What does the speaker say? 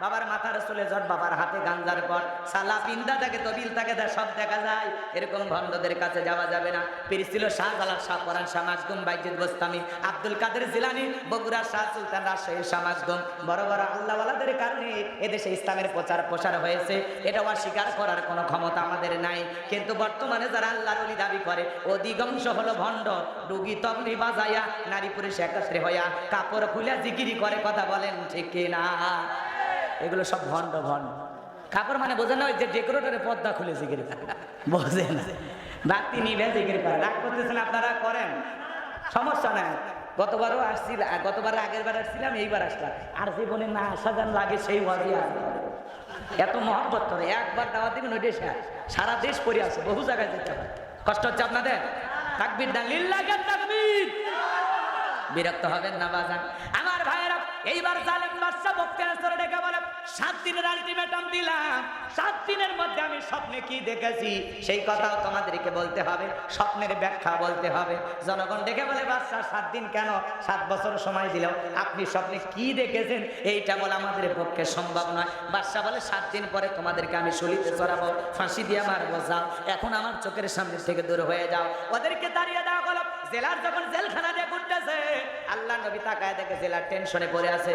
বাবার মাথার চলে জট বাবার হাতে গাঞ্জার পর, সালা পিন্দা থাকে তবিল থাকে তা সব দেখা যায়। এরকম ভণ্ডদের কাছে যাওয়া যাবে না। পেরেছিল শাহজালাল শাহ, পরান শাহ মাকদুম বাইজিদ গোস্তামি, আব্দুল কাদের জিলানি, বগুড়া শাহ সুলতান রাজশাহীর শাহ মাকদুম বড় বড় আল্লাহওয়ালাদের কারণে এদেশে ইসলামের প্রচার প্রসার হয়েছে। এটা অস্বীকার করার কোনো ক্ষমতা আমাদের নাই। কিন্তু বর্তমানে যারা আল্লাহর ওলি দাবি করে, অধিকাংশ হলো ভণ্ড। রুগী তবলি বাজাইয়া নারী পুরুষ একত্রে হইয়া কাপড় খুলে জিকিরি করে, কথা বলেন ঠিক না এগুলো সব ভণ্ড ভণ্ড। কাপড় মানে বোঝেন না ওই যে ডেকোরেটরে পর্দা খুলে জিকিরি করে। বোঝেন বাতি নিভে জিকিরি করে। রাগ করতেছেন আপনারা, করেন। সমস্যা নাই। গতবারও আসছিল গতবার আগের বার আসছিলাম, এইবার আসলাম। আর জীবনে না আসা লাগে সেই ওয়াজি এত মহব্বত করে একবার দাওয়া দিবেন ওই দেশে সারা দেশ পড়ে আছে, বহু জায়গায় যেতে হয় কষ্ট হচ্ছে আপনাদের? তাকবির না লিল্লাহে তাকবির? বিরক্ত হবেন না, বাজান। আমার এইবার জালিম বাদশা বক্তের স্তরে ডেকে বলে, সাত দিনের আলটিমেটাম দিলাম। সাত দিনের মধ্যে আমি স্বপ্নে কি দেখেছি? সেই কথাও তোমাদেরকে বলতে হবে, স্বপ্নের ব্যাখ্যা বলতে হবে। জনগণ ডেকে বলে বাদশা সাত দিন কেন? সাত বছর সময় দিল। আপনি স্বপ্নে কি দেখেছেন? এইটা বলে আমাদের পক্ষে সম্ভব নয়। বাদশা বলে, সাত দিন পরে তোমাদেরকে আমি শলিতে চড়াবো ফাঁসি দিয়ে মারবো, যাও। এখন আমার চোখের সামনে থেকে দূর হয়ে যাও। ওদেরকে দাঁড়িয়ে দেওয়া হলো জেলার যখন জেলখানা আল্লাহ নবী তাকায় দেখে জেলার টেনশনে পড়ে আছে।